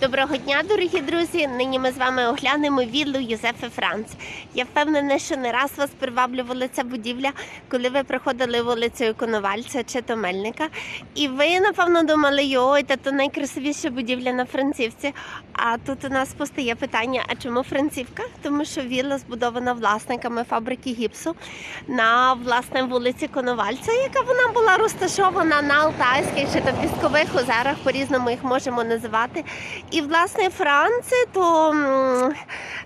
Доброго дня, дорогі друзі! Нині ми з вами оглянемо віллу Юзефи Франц. Я впевнена, що не раз вас приваблювала ця будівля, коли ви проходили вулицею Коновальця чи Томельника. І ви, напевно, думали, йой, та то найкрасивіша будівля на Францівці. А тут у нас постає питання: а чому Францівка? Тому що вілла збудована власниками фабрики гіпсу на власне вулиці Коновальця, яка вона була розташована на Алтайських чи то Піскових озерах, по-різному їх можемо називати. І власне Франци то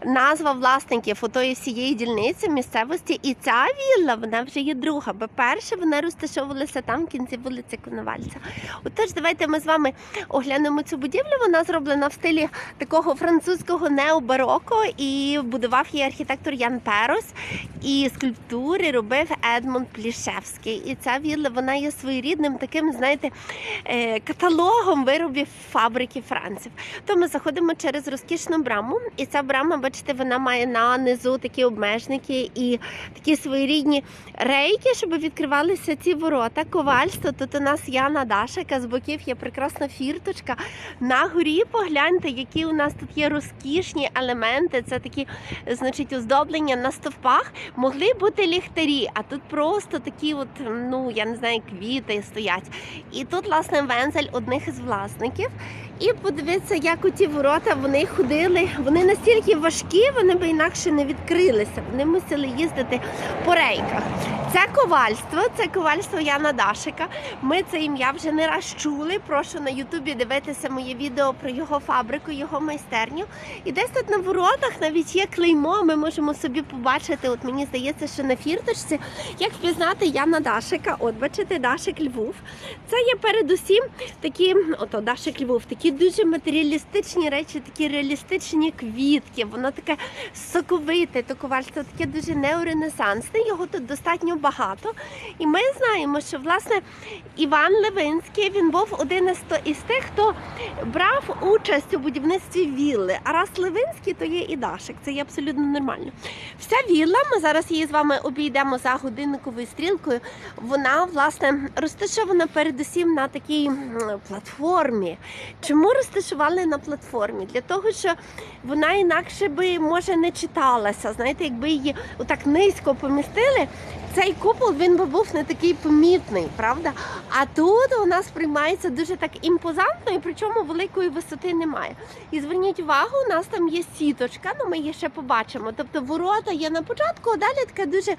назва власників отої всієї дільниці місцевості. І ця вілла вона вже є друга, бо перша вона розташовувалася там в кінці вулиці Коновальця. Отож, давайте ми з вами оглянемо цю будівлю. Вона зроблена в стилі такого французького необароко, і будував її архітектор Ян Перос. І скульптури робив Едмунд Плішевський. І ця вілла вона є своєрідним таким, знаєте, е, каталогом виробів фабрики Франців. То ми заходимо через розкішну браму, і ця брама, бачите, вона має на низу такі обмежники і такі своєрідні рейки, щоб відкривалися ці ворота. Ковальство. Тут у нас Яна Дашика, з боків є прекрасна фірточка. На горі погляньте, які у нас тут є розкішні елементи. Це такі, значить, оздоблення на стовпах. Могли бути ліхтарі, а тут просто такі, от, ну я не знаю, квіти стоять. І тут, власне, вензель одних із власників. І подивитися, як у ті ворота вони ходили. Вони настільки важкі, вони би інакше не відкрилися. Вони мусили їздити по рейках. Це ковальство, це ковальство Яна Дашика. Ми це ім'я вже не раз чули. Прошу на Ютубі дивитися моє відео про його фабрику, його майстерню. І десь тут на воротах навіть є клеймо. Ми можемо собі побачити. От мені здається, що на фірточці, як впізнати Яна Дашика. От бачите, Дашик Львов. Це є передусім такі, ото Дашик Львов, такі дуже матеріалістичні речі, такі реалістичні квітки. Воно таке соковите, то ковальство таке дуже неоренесансне. Його тут достатньо багато. І ми знаємо, що власне Іван Левинський він був один із, тих, хто брав участь у будівництві вілли. А раз Левинський, то є і Дашик. Це є абсолютно нормально. Вся вілла, ми зараз її з вами обійдемо за годинниковою стрілкою. Вона власне розташована передусім на такій платформі. Чому розташували на платформі? Для того, що вона інакше би може не читалася. Знаєте, якби її отак низько помістили, цей купол він би був не такий помітний, правда? А тут у нас приймається дуже так імпозантно, і причому великої висоти немає. І зверніть увагу, у нас там є сіточка, ну ми її ще побачимо. Тобто ворота є на початку, а далі така дуже.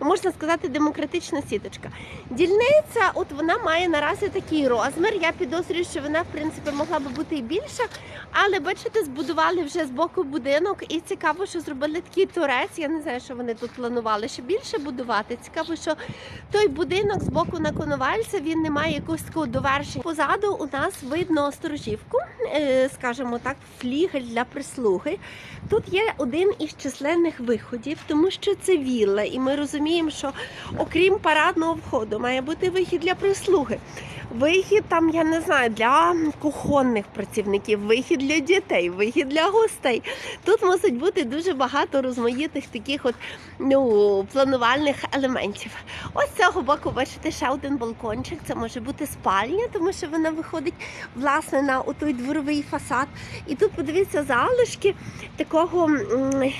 Можна сказати, демократична сіточка. Дільниця, от вона має наразі такий розмір. Я підозрюю, що вона, в принципі, могла би бути і більша. Але бачите, збудували вже з боку будинок, і цікаво, що зробили такий торець. Я не знаю, що вони тут планували ще більше будувати. Цікаво, що той будинок з боку на Коновальця він не має якогось такого довершення. Позаду у нас видно сторожівку, е, скажімо так, флігель для прислуги. Тут є один із численних виходів, тому що це вілла, і ми розуміємо, що окрім парадного входу має бути вихід для прислуги. Вихід там, я не знаю, для кухонних працівників, вихід для дітей, вихід для гостей. Тут мусить бути дуже багато розмаїтих таких от ну, планувальних елементів. Ось з цього боку, бачите, ще один балкончик. Це може бути спальня, тому що вона виходить власне на той дворовий фасад. І тут подивіться залишки такого,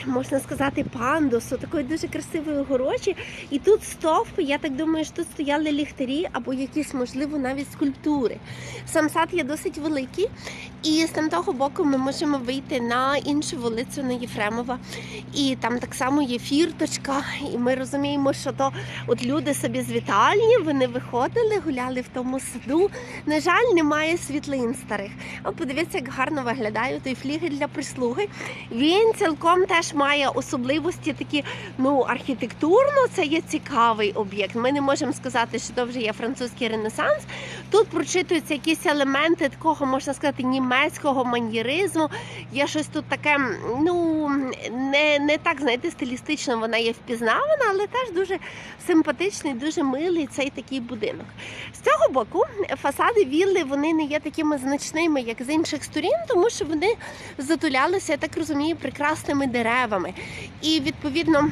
можна сказати, пандусу, такої дуже красивої огорожі. І тут стовпи, я так думаю, що тут стояли ліхтарі або якісь, можливо, навіть скульптури. Сам сад є досить великий, і з того боку ми можемо вийти на іншу вулицю, на Єфремова. І там так само є фірточка, і ми розуміємо, що то от люди собі з вітальні, вони виходили, гуляли в тому саду. На жаль, немає світлин старих. От подивіться, як гарно виглядає той флігель для прислуги. Він цілком теж має особливості такі, ну, архітектурно це є цікавий об'єкт. Ми не можемо сказати, що то вже є французький ренесанс. Тут прочитуються якісь елементи такого, можна сказати, німецького маньєризму. Є щось тут таке, ну не, не так, знаєте, стилістично вона є впізнавана, але теж дуже симпатичний, дуже милий цей такий будинок. З цього боку фасади вілли вони не є такими значними, як з інших сторін, тому що вони затулялися, я так розумію, прекрасними деревами. І відповідно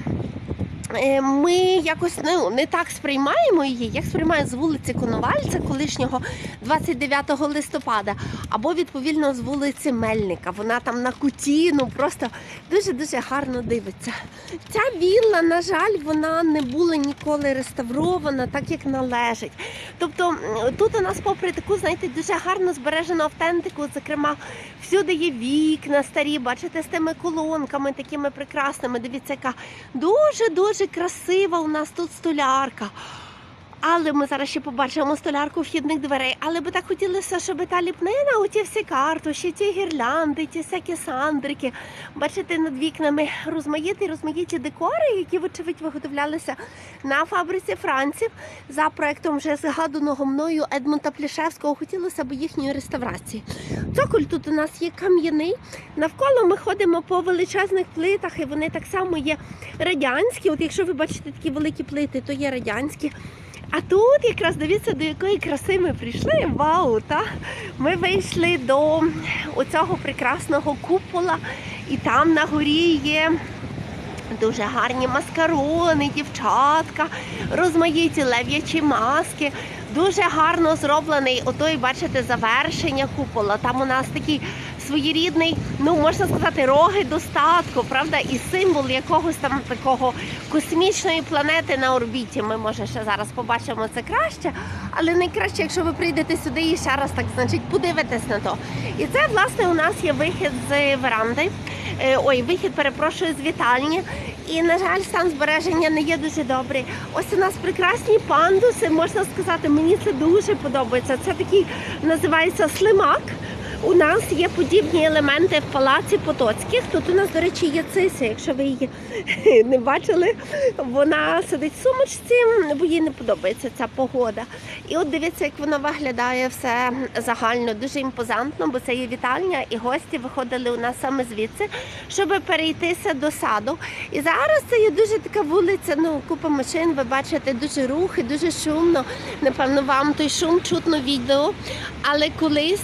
ми якось ну, не так сприймаємо її, як сприймають з вулиці Коновальця колишнього 29 листопада, або відповідно з вулиці Мельника. Вона там на куті, ну просто дуже-дуже гарно дивиться. Ця вілла, на жаль, вона не була ніколи реставрована так, як належить. Тобто тут у нас, попри таку, знаєте, дуже гарно збережену автентику, зокрема, всюди є вікна старі, бачите, з тими колонками такими прекрасними. Дивіться, яка дуже-дуже красива у нас тут столярка. Але ми зараз ще побачимо столярку вхідних дверей. Але би так хотілося, щоб та ліпнина, оті всі картуші, ті гірлянди, ті всякі сандрики. Бачите, над вікнами розмаїті, розмаїті декори, які, вочевидь, виготовлялися на фабриці Франців за проектом вже згаданого мною Едмунта Плішевського. Хотілося б їхньої реставрації. Цоколь тут у нас є кам'яний. Навколо ми ходимо по величезних плитах, і вони так само є радянські. От якщо ви бачите такі великі плити, то є радянські. А тут якраз дивіться, до якої краси ми прийшли. Вау! Та? Ми вийшли до оцього прекрасного купола, і там на горі є дуже гарні маскарони, дівчатка, розмаїті лев'ячі маски. Дуже гарно зроблений отой, бачите, завершення купола. Там у нас такий своєрідний, ну можна сказати, роги достатку, правда, і символ якогось там такого космічної планети на орбіті. Ми може ще зараз побачимо це краще, але найкраще, якщо ви прийдете сюди і ще раз так, значить, подивитесь на то. І це власне у нас є вихід з веранди. Е, Ой, вихід, перепрошую, з вітальні. І, на жаль, стан збереження не є дуже добрий. Ось у нас прекрасні пандуси, можна сказати, мені це дуже подобається. Це такий називається слимак. У нас є подібні елементи в палаці Потоцьких. Тут у нас, до речі, є циса, якщо ви її не бачили. Вона сидить в сумочці, бо їй не подобається ця погода. І от дивіться, як воно виглядає все загально, дуже імпозантно, бо це є вітальня, і гості виходили у нас саме звідси, щоб перейтися до саду. І зараз це є дуже така вулиця, ну купа машин. Ви бачите, дуже рухи, дуже шумно. Напевно, вам той шум чутно відео. Але колись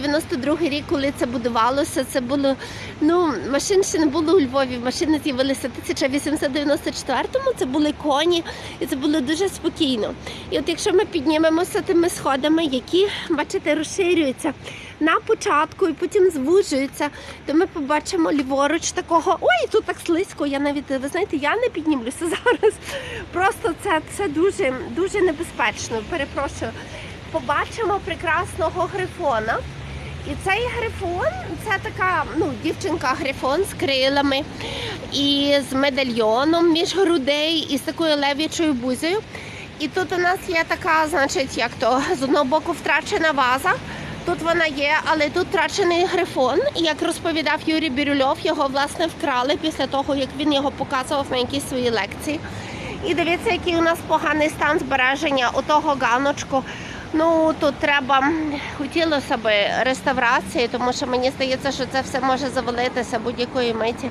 1892 рік, коли це будувалося, це було ну машин ще не було у Львові. Машини з'явилися в 1894-му, Це були коні, і це було дуже спокійно. І от якщо ми піднімемося тими сходами, які бачите, розширюються на початку і потім звужуються, то ми побачимо ліворуч такого. Ой, тут так слизько. Я навіть ви знаєте, я не піднімлюся зараз. Просто це, це дуже дуже небезпечно. Перепрошую. Побачимо прекрасного грифона. І цей грифон це така ну, дівчинка-грифон з крилами і з медальйоном між грудей і з такою лев'ячою бузею. І тут у нас є така, значить, як то з одного боку втрачена ваза. Тут вона є, але тут втрачений грифон. І як розповідав Юрій Бірюльов, його власне вкрали після того, як він його показував на якійсь своїй лекції. І дивіться, який у нас поганий стан збереження отого ганочку. Ну тут треба хотілося б реставрації, тому що мені здається, що це все може завалитися будь-якої миті.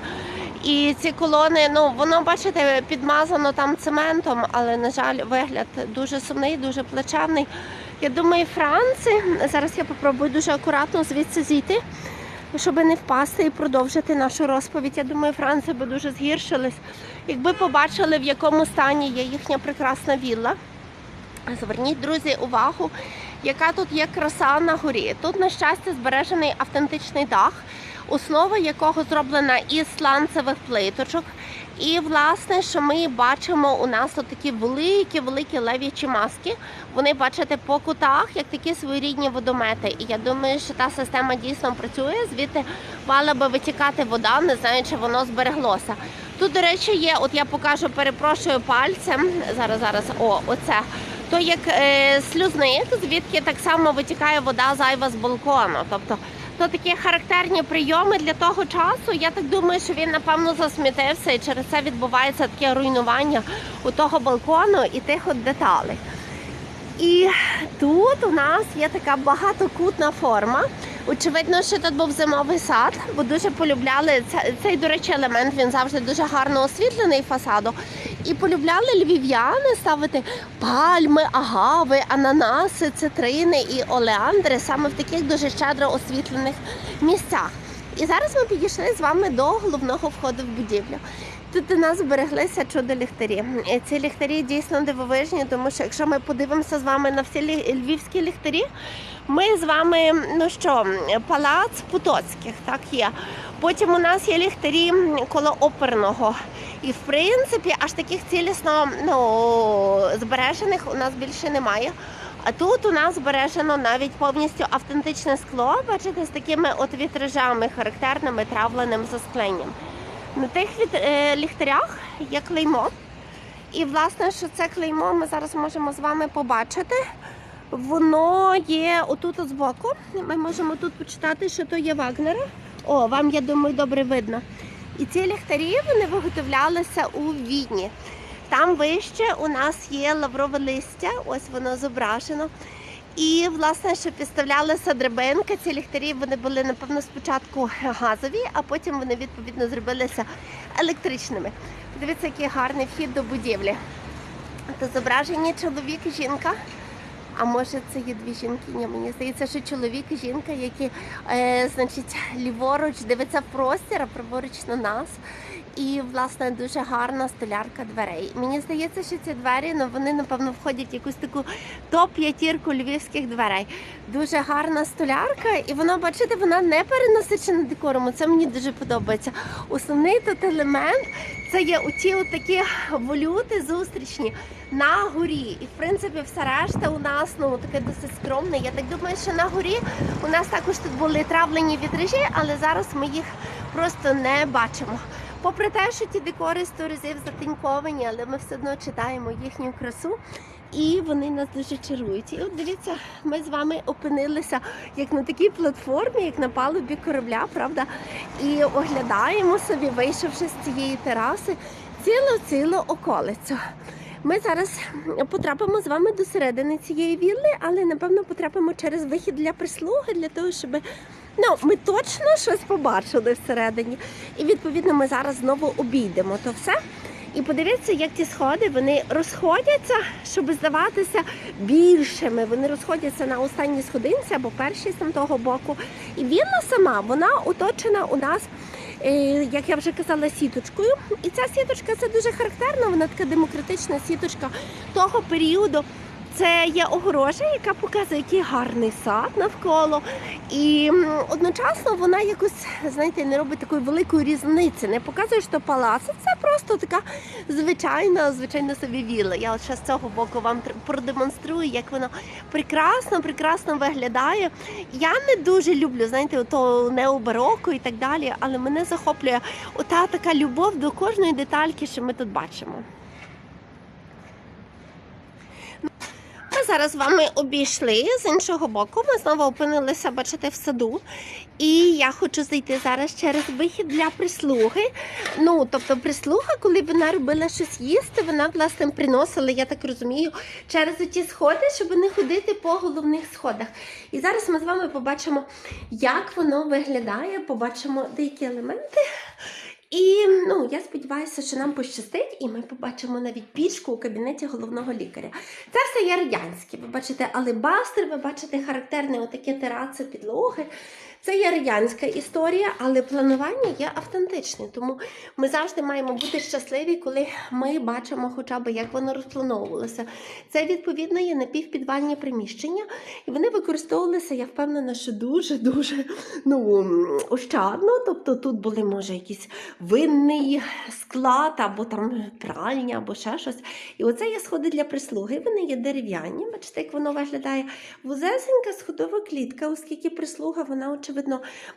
І ці колони, ну воно бачите, підмазано там цементом, але на жаль, вигляд дуже сумний, дуже плачевний. Я думаю, Франци. Зараз я попробую дуже акуратно звідси зійти, щоб не впасти і продовжити нашу розповідь. Я думаю, Франци би дуже згіршились, якби побачили, в якому стані є їхня прекрасна вілла. Зверніть, друзі, увагу, яка тут є краса на горі. Тут, на щастя, збережений автентичний дах, основа якого зроблена із сланцевих плиточок. І, власне, що ми бачимо, у нас тут такі великі, великі лев'ячі маски. Вони бачите по кутах, як такі своєрідні водомети. І я думаю, що та система дійсно працює. Звідти мала би витікати вода, не знаю, чи воно збереглося. Тут, до речі, є, от я покажу, перепрошую пальцем. Зараз, зараз, о, оце. То як е, слюзник, звідки так само витікає вода зайва з балкону. Тобто, то такі характерні прийоми для того часу. Я так думаю, що він напевно засмітився, і через це відбувається таке руйнування у того балкону і тих от деталей. І тут у нас є така багатокутна форма. Очевидно, що тут був зимовий сад, бо дуже полюбляли цей, до речі, елемент. Він завжди дуже гарно освітлений фасаду. І полюбляли львів'яни ставити пальми, агави, ананаси, цитрини і олеандри саме в таких дуже щедро освітлених місцях. І зараз ми підійшли з вами до головного входу в будівлю. Тут у нас збереглися чудо ліхтарі. І Ці ліхтарі дійсно дивовижні, тому що якщо ми подивимося з вами на всі львівські ліхтарі, ми з вами, ну що, палац Потоцьких, так є. Потім у нас є ліхтарі коло оперного. І в принципі, аж таких цілісно ну, збережених у нас більше немає. А тут у нас збережено навіть повністю автентичне скло, бачите, з такими от вітражами, характерними травленим заскленням. На тих е, ліхтарях є клеймо. І, власне, що це клеймо ми зараз можемо з вами побачити. Воно є отут от збоку. Ми можемо тут почитати, що то є Вагнера. О, вам, я думаю, добре видно. І ці ліхтарі вони виготовлялися у Відні. Там вище у нас є лаврове листя, ось воно зображено. І, власне, що підставлялася драбинка, ці ліхтарі вони були, напевно, спочатку газові, а потім вони відповідно зробилися електричними. Дивіться, який гарний вхід до будівлі. Це зображені чоловік і жінка. А може це є дві жінки? Ні, мені здається, що чоловік і жінка, які е, значить, ліворуч дивиться в простір, а праворуч на нас. І, власне, дуже гарна столярка дверей. Мені здається, що ці двері ну, вони, напевно, входять в якусь таку топ-п'ятірку львівських дверей. Дуже гарна столярка, і вона, бачите, вона не перенасичена декором. Це мені дуже подобається. Основний тут елемент це є оті такі волюти зустрічні на горі. І в принципі, все решта у нас ну таке досить скромне. Я так думаю, що на горі у нас також тут були травлені вітражі, але зараз ми їх просто не бачимо. Попри те, що ті декори сто разів затиньковані, але ми все одно читаємо їхню красу. І вони нас дуже чарують. І от дивіться, ми з вами опинилися як на такій платформі, як на палубі корабля, правда? І оглядаємо собі, вийшовши з цієї тераси, цілу-цілу околицю. Ми зараз потрапимо з вами до середини цієї вілли, але напевно потрапимо через вихід для прислуги, для того, щоб ну, ми точно щось побачили всередині. І відповідно ми зараз знову обійдемо то все. І подивіться, як ті сходи вони розходяться, щоб здаватися більшими. Вони розходяться на останній сходинці або першій з того боку. І вілла сама вона оточена у нас, е, як я вже казала, сіточкою. І ця сіточка це дуже характерна, вона така демократична сіточка того періоду. Це є огорожа, яка показує, який гарний сад навколо. І одночасно вона якось, знаєте, не робить такої великої різниці. Не показує, що палац це просто така звичайна, звичайна собі вілла. Я ще з цього боку вам продемонструю, як воно прекрасно, прекрасно виглядає. Я не дуже люблю, знаєте, ото необароко і так далі, але мене захоплює ота така любов до кожної детальки, що ми тут бачимо. Зараз з вами обійшли з іншого боку. Ми знову опинилися, бачите, в саду. І я хочу зайти зараз через вихід для прислуги. Ну, тобто, прислуга, коли вона робила щось їсти, вона власне приносила, я так розумію, через ті сходи, щоб не ходити по головних сходах. І зараз ми з вами побачимо, як воно виглядає, побачимо деякі елементи. І ну я сподіваюся, що нам пощастить, і ми побачимо навіть пічку у кабінеті головного лікаря. Це все є радянське. Ви бачите алебастер, ви бачите характерне отаке тераци підлоги. Це є радянська історія, але планування є автентичне. Тому ми завжди маємо бути щасливі, коли ми бачимо, хоча б як воно розплановувалося. Це відповідно є напівпідвальні приміщення, і вони використовувалися, я впевнена, що дуже дуже ну ощадно. Тобто тут були може якісь винний склад, або там пральня, або ще щось. І оце є сходи для прислуги. Вони є дерев'яні. Бачите, як воно виглядає. Вузесенька сходова клітка, оскільки прислуга, вона, очевидно,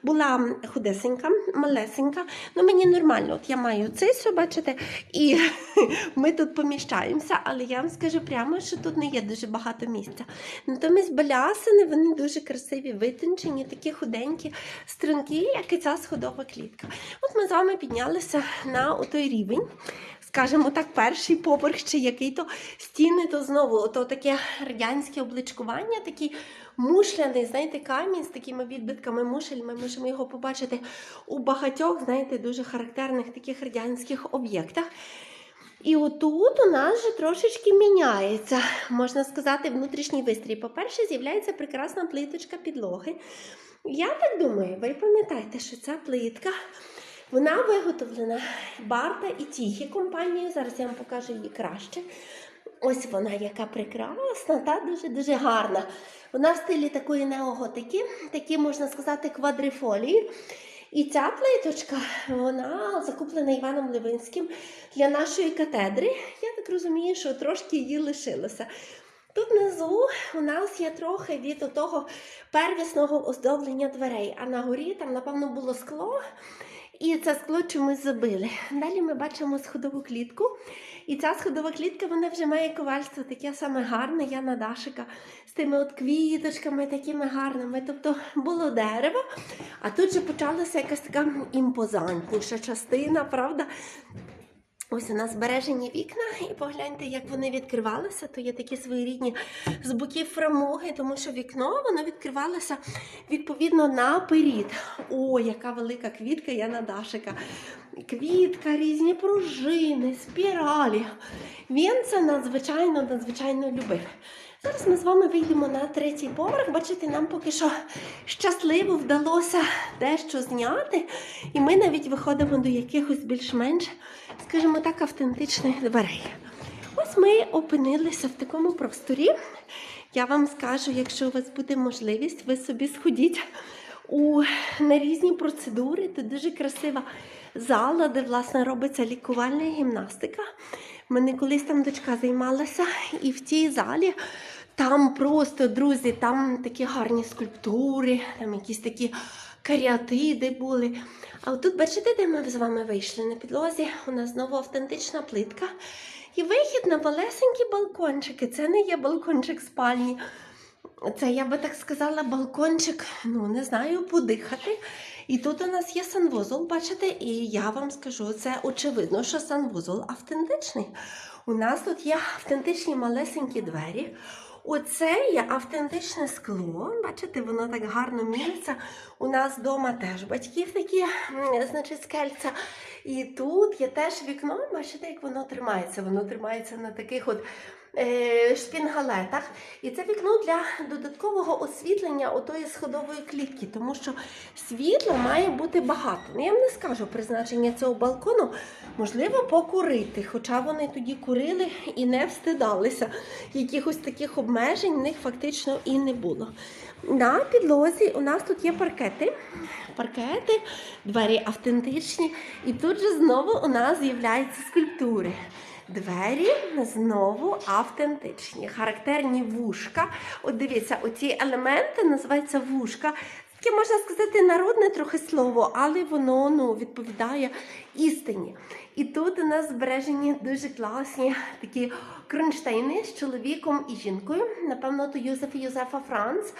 була худесенька, малесенька. Ну мені нормально, от я маю цису, бачите, і ми тут поміщаємося, але я вам скажу прямо, що тут не є дуже багато місця. Натомість балясини, вони дуже красиві, витончені, такі худенькі, стрункі, як і ця сходова клітка. От ми з вами піднялися на той рівень. Скажімо так, перший поверх чи який то стіни, то знову то таке радянське обличкування, такий мушляний, знаєте, камінь з такими відбитками мушель. Ми можемо його побачити у багатьох, знаєте, дуже характерних таких радянських об'єктах. І отут у нас же трошечки міняється, можна сказати, внутрішній вистрій. По-перше, з'являється прекрасна плиточка підлоги. Я так думаю, ви пам'ятаєте, що ця плитка Вона виготовлена Барта і Тіхі компанією. Зараз я вам покажу її краще. Ось вона, яка прекрасна, та дуже дуже гарна. Вона в стилі такої неоготики, такі можна сказати, квадрифолії. І ця плиточка, вона закуплена Іваном Левинським для нашої катедри. Я так розумію, що трошки її лишилося. Тут внизу у нас є трохи від того первісного оздоблення дверей, а на горі там, напевно, було скло. І це скло чомусь забили. Далі ми бачимо сходову клітку. І ця сходова клітка вона вже має ковальство таке саме гарне, Яна Дашика, з тими от квіточками такими гарними. Тобто було дерево, а тут же почалася якась така імпозантніша частина, правда? Ось у нас збережені вікна, і погляньте, як вони відкривалися. То є такі своєрідні з боків фрамуги, тому що вікно воно відкривалося відповідно наперед. О, яка велика квітка Яна Дашика. Квітка, різні пружини, спіралі. Він це надзвичайно, надзвичайно любив. Зараз ми з вами вийдемо на третій поверх. Бачите, нам поки що щасливо вдалося дещо зняти, і ми навіть виходимо до якихось більш-менш, скажімо так, автентичних дверей. Ось ми опинилися в такому просторі. Я вам скажу, якщо у вас буде можливість, ви собі сходіть у на різні процедури. Тут дуже красива зала, де власне робиться лікувальна гімнастика. Мене колись там дочка займалася, і в тій залі там просто, друзі, там такі гарні скульптури, там якісь такі каріатиди були. А тут, бачите, де ми з вами вийшли на підлозі? У нас знову автентична плитка. І вихід на малесенькі балкончики. Це не є балкончик спальні. Це, я би так сказала, балкончик, ну не знаю, подихати. І тут у нас є санвузол, бачите, і я вам скажу, це очевидно, що санвузол автентичний. У нас тут є автентичні малесенькі двері. Оце є автентичне скло. Бачите, воно так гарно міється. У нас вдома теж батьків такі, значить, скельця. І тут є теж вікно. Бачите, як воно тримається. Воно тримається на таких от шпінгалетах. І це вікно для додаткового освітлення отої сходової клітки, тому що світла має бути багато. Ну, я вам не скажу призначення цього балкону, можливо, покурити. Хоча вони тоді курили і не встидалися. Якихось таких обмежень в них фактично і не було. На підлозі у нас тут є паркети. Паркети, двері автентичні. І тут же знову у нас з'являються скульптури. Двері знову автентичні, характерні вушка. От дивіться, оці елементи називаються вушка. Таке можна сказати народне трохи слово, але воно ну, відповідає істині. І тут у нас збережені дуже класні такі кронштейни з чоловіком і жінкою. Напевно, то Юзеф і Юзефа Франц.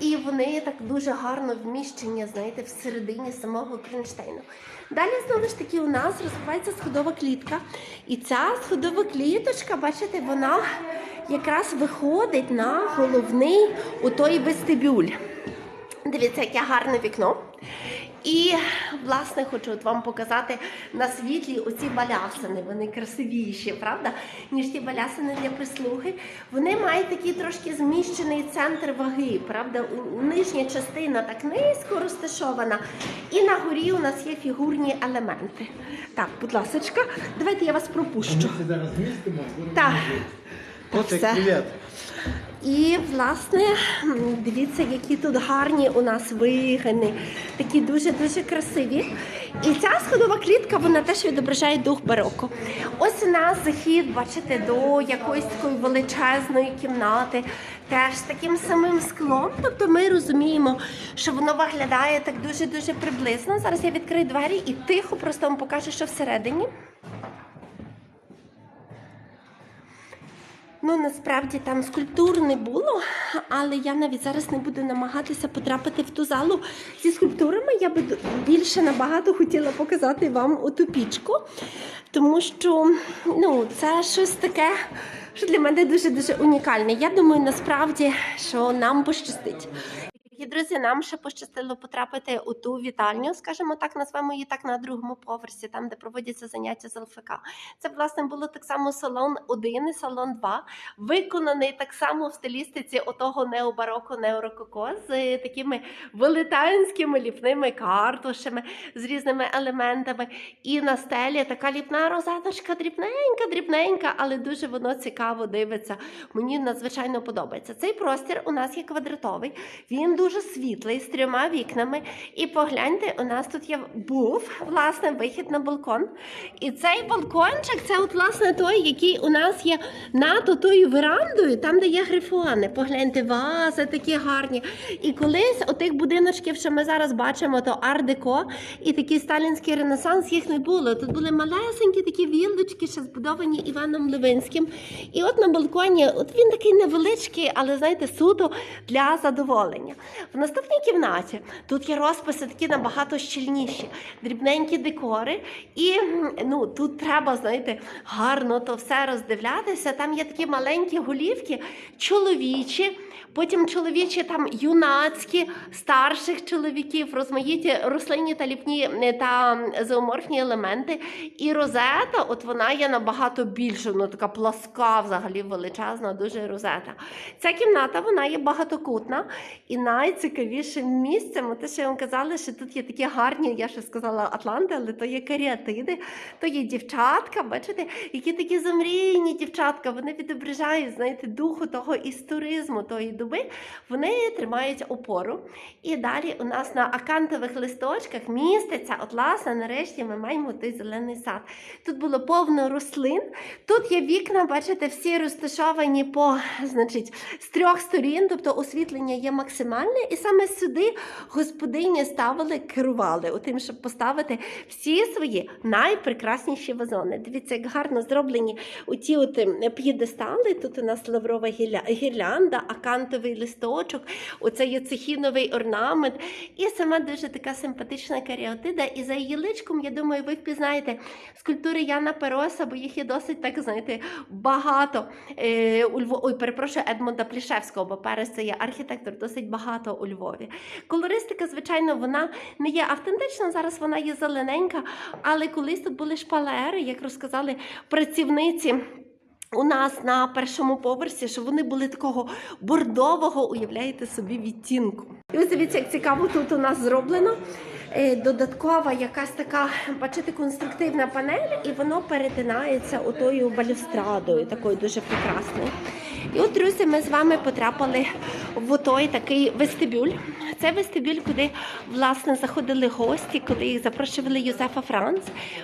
І вони так дуже гарно вміщені, знаєте, всередині самого кронштейну. Далі знову ж таки у нас розвивається сходова клітка. І ця сходова кліточка, бачите, вона якраз виходить на головний у той вестибюль. Дивіться, яке гарне вікно. І, власне, хочу от вам показати на світлі оці балясини. Вони красивіші, правда, ніж ті балясини для прислуги. Вони мають такий трошки зміщений центр ваги, правда, нижня частина так низько розташована. І на горі у нас є фігурні елементи. Так, будь ласка, давайте я вас пропущу. Ми зараз містимо, будемо Так. Так, все. І, власне, дивіться, які тут гарні у нас вигини, такі дуже-дуже красиві. І ця сходова клітка, вона теж відображає дух бароко. Ось у нас захід, бачите, до якоїсь такої величезної кімнати, теж таким самим склом. Тобто ми розуміємо, що воно виглядає так дуже-дуже приблизно. Зараз я відкрию двері і тихо просто вам покажу, що всередині. Ну, насправді там скульптур не було, але я навіть зараз не буду намагатися потрапити в ту залу зі скульптурами. Я би більше набагато хотіла показати вам оту пічку, тому що ну, це щось таке, що для мене дуже-дуже унікальне. Я думаю, насправді, що нам пощастить. І, друзі, нам ще пощастило потрапити у ту вітальню, скажімо так, назвемо її так на другому поверсі, там, де проводяться заняття з ЛФК. Це, власне, було так само салон 1 і салон 2, виконаний так само в стилістиці отого необароко, неорококо, з такими велетенськими ліпними картушами, з різними елементами. І на стелі така ліпна розеточка, дрібненька, дрібненька, але дуже воно цікаво дивиться. Мені надзвичайно подобається. Цей простір у нас є квадратовий, він дуже світлий, з трьома вікнами. І погляньте, у нас тут є був власне вихід на балкон. І цей балкончик це от власне той, який у нас є над тою верандою, там, де є грифони. Погляньте, вази такі гарні. І колись отих будиночків, що ми зараз бачимо, то ар-деко і такий сталінський ренесанс їх не було. Тут були малесенькі такі віллочки, ще збудовані Іваном Левинським. І от на балконі, от він такий невеличкий, але знаєте, суто для задоволення. В наступній кімнаті тут є розписи такі набагато щільніші, дрібненькі декори. І ну, тут треба, знаєте, гарно то все роздивлятися. Там є такі маленькі голівки, чоловічі. Потім чоловічі там юнацькі, старших чоловіків, розмаїті рослинні та ліпні е, та зооморфні елементи. І розета, от вона є набагато більша, ну така пласка, взагалі величезна, дуже розета. Ця кімната вона є багатокутна і найцікавішим місцем, те, що я вам казала, що тут є такі гарні, я ще сказала Атланти, але то є каріатиди, то є дівчатка, бачите, які такі замрійні дівчатка, вони відображають, знаєте, духу того історизму, тої доби, вони тримають опору. І далі у нас на акантових листочках міститься, от власне, нарешті ми маємо той зелений сад. Тут було повно рослин. Тут є вікна, бачите, всі розташовані по, значить, з трьох сторін, тобто освітлення є максимальне, і саме сюди господині ставили, керували у тим, щоб поставити всі свої найпрекрасніші вазони. Дивіться, як гарно зроблені оті от ем, п'єдестали. Тут у нас лаврова гірлянда, акантовий листочок, оце є цехіновий орнамент, і сама дуже така симпатична каріатида. І за її личком, я думаю, ви впізнаєте скульптури Яна Пероса, бо їх є досить так, знаєте, багато. Е, у ой, перепрошую, Едмунда Плішевського, бо Перес це є архітектор, досить багато у Львові. Колористика, звичайно, вона не є автентична, зараз вона є зелененька, але колись тут були шпалери, як розказали працівниці. У нас на першому поверсі, що вони були такого бордового, уявляєте собі, відтінку. І ось дивіться, як цікаво тут у нас зроблено. Е, Додаткова якась така, бачите, конструктивна панель, і воно перетинається отою балюстрадою, такою дуже прекрасною. І от, друзі, ми з вами потрапили в той такий вестибюль. Це вестибюль, куди власне заходили гості, коли їх запрошували Юзефа Франц.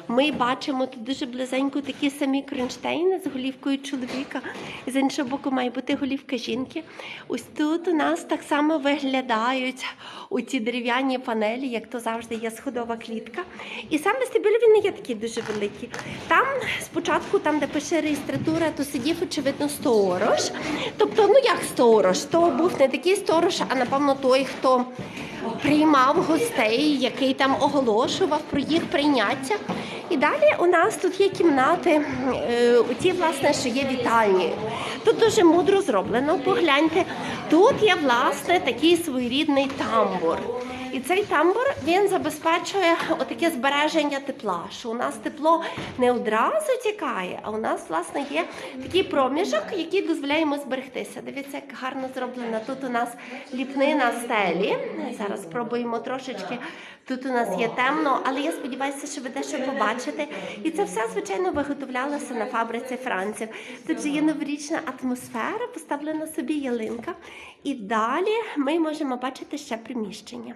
Ми бачимо тут дуже близенько такі самі кронштейни з голівкою чоловіка. З іншого боку має бути голівка жінки. Ось тут у нас так само виглядають у ті дерев'яні панелі, як то завжди є сходова клітка. І сам вестибюль він не є такий дуже великий. Там спочатку, там, де пише реєстратура, то сидів, очевидно, сторож. Тобто, ну як сторож? То був не такий сторож, а напевно той, хто приймав гостей, який там оголошував про їх прийняття. І далі у нас тут є кімнати, е, ті, власне, що є вітальні. Тут дуже мудро зроблено. Погляньте, тут є власне такий своєрідний тамбур. І цей тамбур він забезпечує отаке збереження тепла, що у нас тепло не одразу тікає, а у нас власне є такий проміжок, який дозволяє йому зберегтися. Дивіться, як гарно зроблено. Тут у нас ліпнина стелі. Зараз спробуємо трошечки. Тут у нас є темно, але я сподіваюся, що ви дещо побачите. І це все, звичайно, виготовлялося на фабриці Франців. Тут же є новорічна атмосфера, поставлена собі ялинка. І далі ми можемо бачити ще приміщення.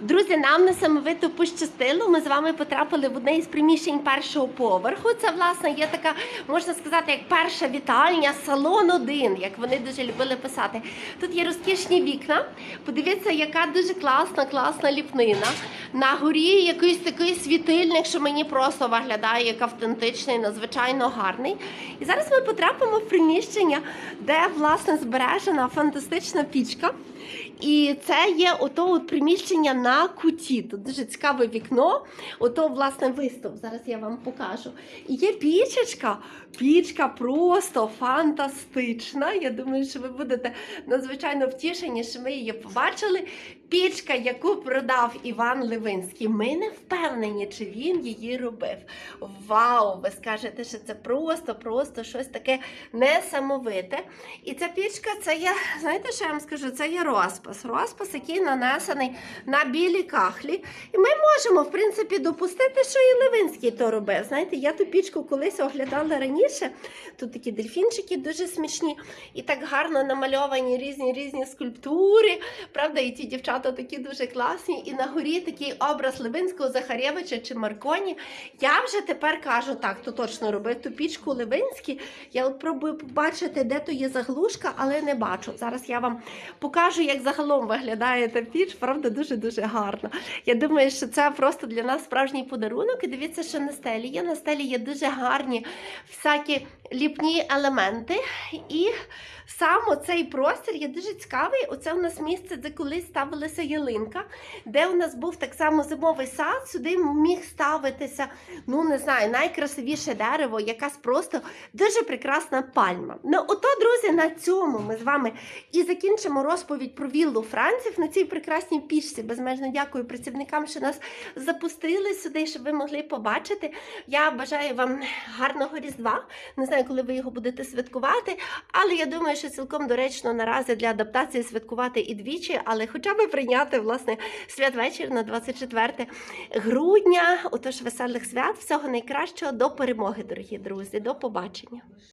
Друзі, нам несамовито пощастило. Ми з вами потрапили в одне із приміщень першого поверху. Це, власне, є така, можна сказати, як перша вітальня, салон один, як вони дуже любили писати. Тут є розкішні вікна. Подивіться, яка дуже класна, класна ліпнина. На горі якийсь такий світильник, що мені просто виглядає як автентичний, надзвичайно гарний. І зараз ми потрапимо в приміщення, де власне збережена фантастична пічка. І це є ото от приміщення на куті. Тут дуже цікаве вікно. Ото, власне, виступ. Зараз я вам покажу. І є пічечка. Пічка просто фантастична. Я думаю, що ви будете надзвичайно втішені, що ми її побачили. Пічка, яку продав Іван Левинський. Ми не впевнені, чи він її робив. Вау! Ви скажете, що це просто, просто щось таке несамовите. І ця пічка, це є, знаєте, що я вам скажу? Це є розпис. Розпис, який нанесений на білі кахлі. І ми можемо, в принципі, допустити, що і Левинський то робив. Знаєте, я ту пічку колись оглядала раніше. Тут такі дельфінчики дуже смішні і так гарно намальовані різні різні скульптури. Правда, і ті дівчата такі дуже класні. І на горі такий образ Левинського, Захарєвича чи Марконі. Я вже тепер кажу, так, то точно робив ту пічку Левинський. Я пробую побачити, де то є заглушка, але не бачу. Зараз я вам покажу, як загалом виглядає та піч. Правда, дуже-дуже гарно. Я думаю, що це просто для нас справжній подарунок. І дивіться, що на стелі є. На стелі є дуже гарні всякі ліпні елементи. І сам оцей простір є дуже цікавий. Оце у нас місце, де колись ставилася ялинка, де у нас був так само зимовий сад. Сюди міг ставитися, ну не знаю, найкрасивіше дерево, якась просто дуже прекрасна пальма. Ну, ото, друзі, на цьому ми з вами і закінчимо розповідь про віллу Франців на цій прекрасній пічці. Безмежно дякую працівникам, що нас запустили сюди, щоб ви могли побачити. Я бажаю вам гарного Не знаю, коли ви його будете святкувати, але я думаю, що цілком доречно наразі для адаптації святкувати і двічі, але хоча б прийняти власне святвечір на 24 грудня. Отож, веселих свят, всього найкращого, до перемоги, дорогі друзі. До побачення.